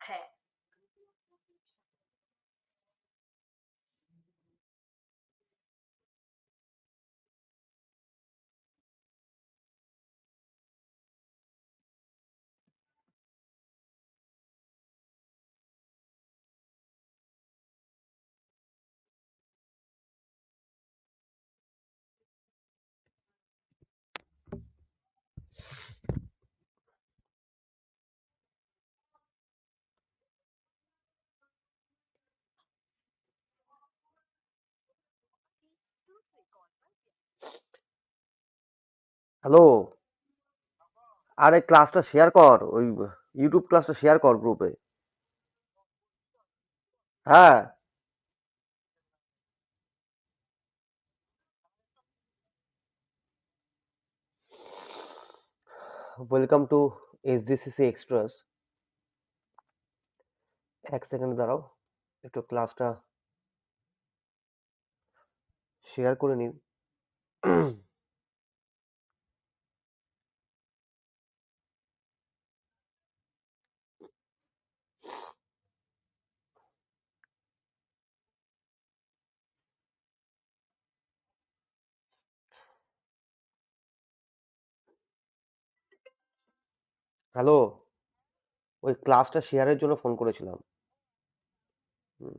হ্যাঁ। হ্যালো আরে ক্লাসটা শেয়ার কর, ওই ইউটিউব ক্লাসটা শেয়ার কর গ্রুপে হ্যাঁ। ওয়েলকাম টু এসজিসিসি এক্সট্রাস এক সেকেন্ড দাঁড়াও, একটু ক্লাসটা শেয়ার করে নিন। হ্যালো ওই ক্লাসটা শেয়ারের জন্য ফোন করেছিলাম। হুম,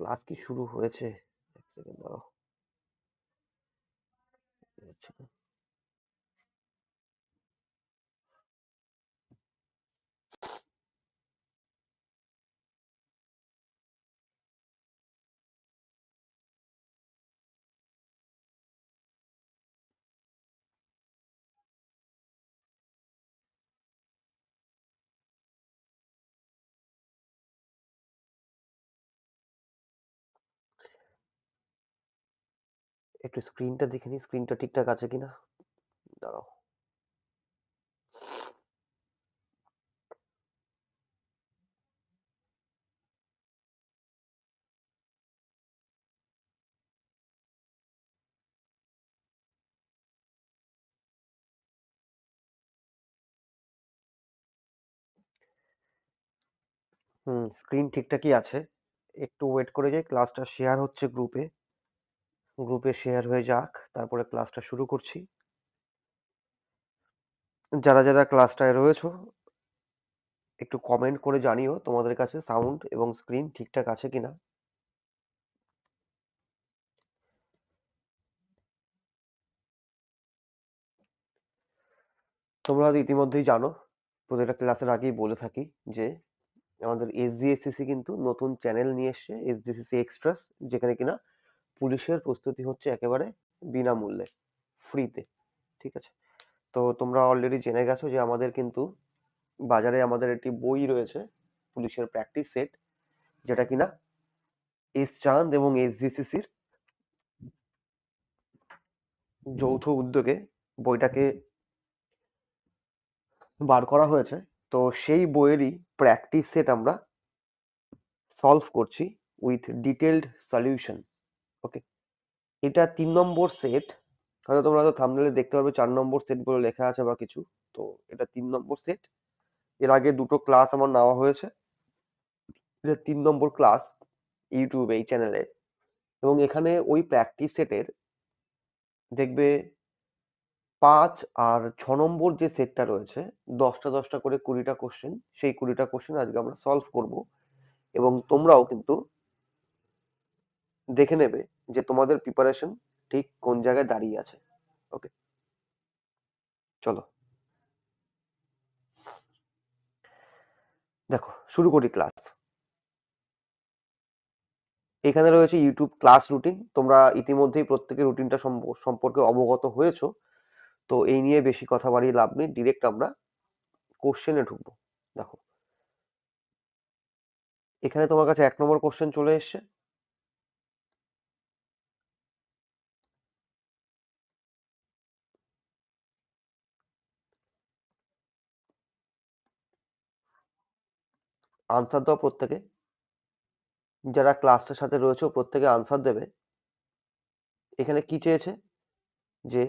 ক্লাস কি শুরু হয়েছে? এক সেকেন্ড দাঁড়াও। হচ্ছে একটু স্ক্রিনটা দেখে নি স্ক্রিনটা ঠিকঠাক আছে কিনা? দাঁড়াও। হুম স্ক্রিন ঠিকঠাকই আছে। একটু ওয়েট করে যাই ক্লাসটা শেয়ার হচ্ছে গ্রুপে গ্রুপে শেয়ার হয়ে যাক, তারপরে ক্লাসটা শুরু করছি। যারা যারা ক্লাসটায় রয়েছো, একটু কমেন্ট করে জানিও তোমাদের কাছে সাউন্ড এবং স্ক্রিন ঠিকঠাক আছে কিনা। তোমরা ইতিমধ্যেই জানো, প্রতিটা ক্লাসের আগেই বলে থাকি যে, আমাদের এসজিএসসিসি কিন্তু নতুন চ্যানেল নিয়ে এসছে এসজিএসসিসি এক্সট্রাস যেখানে কিনা পুলিশের প্রস্তুতি হচ্ছে একেবারে বিনামূল্যে, ফ্রিতে, ঠিক আছে? তো তোমরা অলরেডি জেনে গেছো যে আমাদের কিন্তু বাজারে আমাদের একটি বই রয়েছে, পুলিশের প্র্যাকটিস সেট যেটা কিনা এস চাঁদ এবং এস এসজিসিসির যৌথ উদ্যোগে বইটাকে বার করা হয়েছে। তো সেই বইয়েরই প্র্যাকটিস সেট আমরা সলভ করছি উইথ ডিটেলড সলিউশন ওকে এটা তিন নম্বর সেট হয়তো তোমরা তো থামনেলে দেখতে পারবে, চার নম্বর সেট বলে লেখা আছে বা কিছু। তো এটা তিন নম্বর সেট এর আগে দুটো ক্লাস আমার নেওয়া হয়েছে। এটা তিন নম্বর ক্লাস ইউটিউবে এই চ্যানেলে এবং এখানে ওই প্র্যাকটিস সেটের দেখবে পাঁচ আর ছ নম্বর যে সেটটা রয়েছে, দশটা দশটা করে কুড়িটা কোশ্চেন সেই কুড়িটা কোশ্চেন আজকে আমরা সলভ করব। এবং তোমরাও কিন্তু দেখে নেবে যে তোমাদের প্রিপারেশন ঠিক কোন জায়গায় দাঁড়িয়ে আছে। ওকে চলো। দেখো, শুরু করি ক্লাস এখানে রয়েছে ইউটিউব ক্লাস রুটিন তোমরা ইতিমধ্যেই প্রত্যেকের রুটিনটা সম্পর্কে অবগত হয়েছো। তো এই নিয়ে বেশি কথা বাড়িয়ে লাভ নেই। ডিরেক্ট আমরা কোশ্চেনে ঢুকবো। দেখো। এখানে তোমার কাছে এক নম্বর কোশ্চেন চলে এসছে। আনসার দাও প্রত্যেকে। যারা ক্লাসটার সাথে রয়েছে প্রত্যেকে আনসার দেবে। এখানে কি চেয়েছে? যে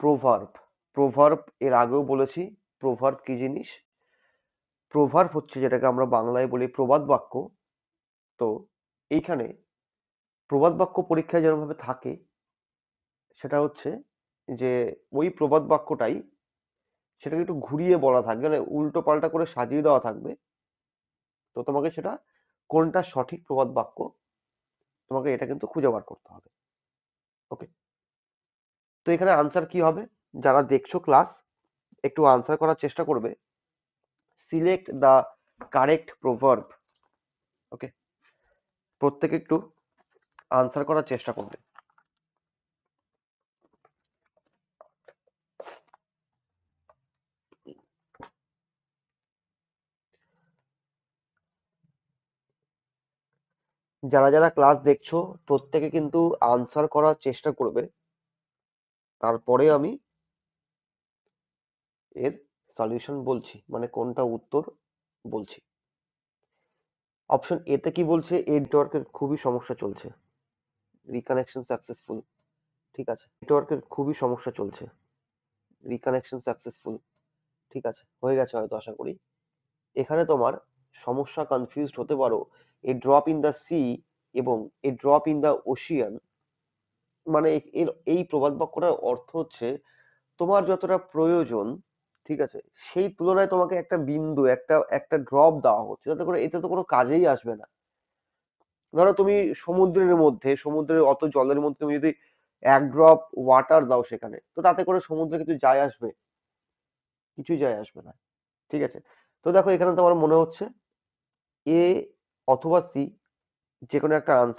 প্রোভার্ব প্রোভার্ব এর আগেও বলেছি প্রোভার্ব কি জিনিস? প্রোভার্ব হচ্ছে যেটাকে আমরা বাংলায় বলি প্রবাদ বাক্য। তো এইখানে প্রবাদ বাক্য পরীক্ষায় যেরকমভাবে থাকে, সেটা হচ্ছে যে ওই প্রবাদ বাক্যটাই সেটাকে একটু ঘুরিয়ে বলা থাকবে মানে উল্টো পাল্টা করে সাজিয়ে দেওয়া থাকবে। তো তোমাকে সেটা কোনটা সঠিক প্রবাদ বাক্য, তোমাকে এটা কিন্তু খুঁজে বার করতে হবে। ওকে তো এখানে আনসার কি হবে? যারা দেখছ ক্লাস একটু আনসার করার চেষ্টা করবে। Select the correct proverb okay প্রত্যেকে একটু আনসার করার চেষ্টা করবে। যারা যারা ক্লাস দেখছ, প্রত্যেকে কিন্তু আনসার করার চেষ্টা করবে। তারপরে আমি এর সলিউশন বলছি মানে কোনটা উত্তর বলছি। অপশন এতে কি বলছে? এই নেটওয়ার্কের খুবই সমস্যা চলছে। রিকানেকশন সাকসেসফুল ঠিক আছে? নেটওয়ার্কের খুবই সমস্যা চলছে। রিকানেকশন সাকসেসফুল ঠিক আছে? হয়ে গেছে হয়তো আশা করি। এখানে তোমার সমস্যা কনফিউজড হতে পারো। A drop in the sea এবং a drop in the ocean মানে এর, এই প্রবাদ বাক্যটার অর্থ হচ্ছে তোমার যতটা প্রয়োজন, ঠিক আছে, সেই তুলনায় তোমাকে একটা বিন্দু, একটা একটা ড্রপ দেওয়া হচ্ছে। যাতে করে এতে তো কোনো কাজেই আসবে না। ধরো তুমি সমুদ্রের মধ্যে, সমুদ্রের অত জলের মধ্যে তুমি যদি এক ড্রপ ওয়াটার দাও সেখানে, তো তাতে করে সমুদ্রে কিছু যায় আসবে? কিছুই যায় আসবে না, ঠিক আছে। তো দেখো এখানে তোমার মনে হচ্ছে, এ অথবা সি যে কোনো একটা আনসার